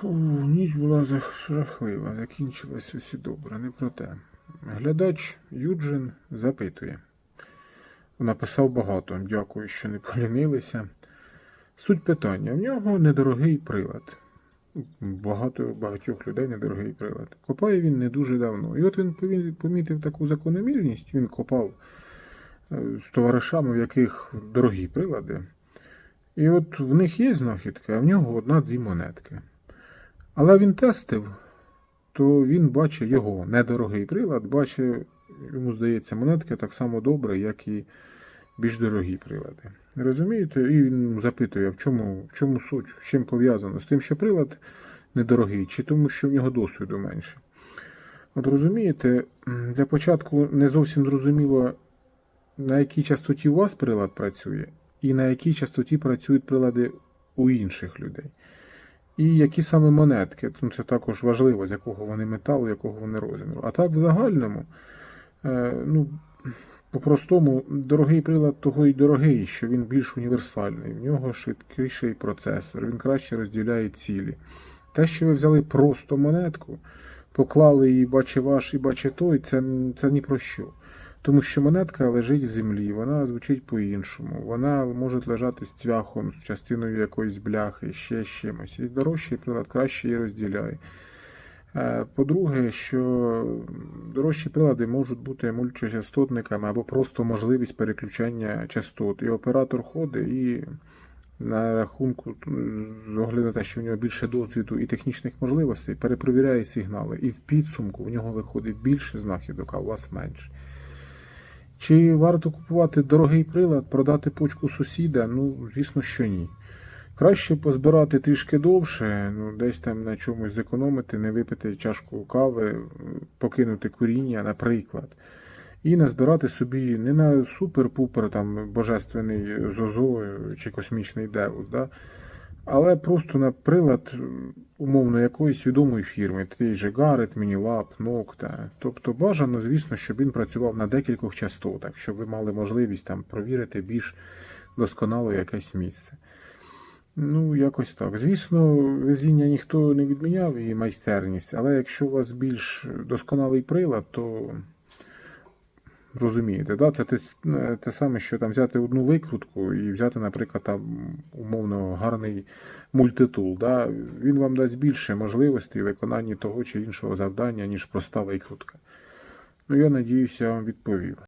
Фу, ніч була жахлива, закінчилась усі добре, не про те. Глядач Юджин запитує. Написав багато, дякую, що не полінилися. Суть питання: в нього недорогий прилад. Багато багатьох людей недорогий прилад. Копає він не дуже давно. І от він помітив таку закономірність, він копав е, з товаришами, в яких дорогі прилади. І от в них є знахідка, а в нього одна-дві монетки. Але він тестив, то він бачить його недорогий прилад, бачить, йому здається, монетки так само добре, як і більш дорогі прилади. Розумієте? І він запитує, в чому, в чому суть, з чим пов'язано? З тим, що прилад недорогий, чи тому, що в нього досвіду менше. От розумієте, для початку не зовсім зрозуміло, на якій частоті у вас прилад працює, і на якій частоті працюють прилади у інших людей. І які саме монетки, ну це також важливо, з якого вони металу, якого вони розміру. А так в загальному, е, ну, по-простому, дорогий прилад того й дорогий, що він більш універсальний, в нього швидкіший процесор, він краще розділяє цілі. Те, що ви взяли просто монетку, поклали її, бачи ваш і бачи той, це, це ні про що. Тому що монетка лежить в землі, вона звучить по-іншому. Вона може лежати з цвяхом, з частиною якоїсь бляхи, ще з чимось. І дорожчий прилад краще її розділяє. Е, По-друге, що дорожчі прилади можуть бути мультичастотниками або просто можливість переключення частот. І оператор ходить і на рахунку, з огляду на те, що в нього більше досвіду і технічних можливостей, перепровіряє сигнали. І в підсумку в нього виходить більше знахідок, а у вас менше. Чи варто купувати дорогий прилад, продати почку сусіда? Ну, звісно, що ні. Краще позбирати трішки довше, ну, десь там на чомусь зекономити, не випити чашку кави, покинути куріння, наприклад. І назбирати собі не на супер-пупер там божественний зозо чи космічний девус, да? Але просто на прилад умовно якоїсь відомої фірми, такий же Гарет, Мінілаб, Нокта. Тобто бажано, звісно, щоб він працював на декількох частотах, щоб ви мали можливість там провірити більш досконало якесь місце. Ну, якось так. Звісно, везіння ніхто не відміняв і майстерність, але якщо у вас більш досконалий прилад, то розумієте, да? це те, те саме, що там взяти одну викрутку і взяти, наприклад, там умовно гарний мультитул. Да? Він вам дасть більше можливостей виконанні того чи іншого завдання, ніж проста викрутка. Ну, я надіюся, я вам відповів.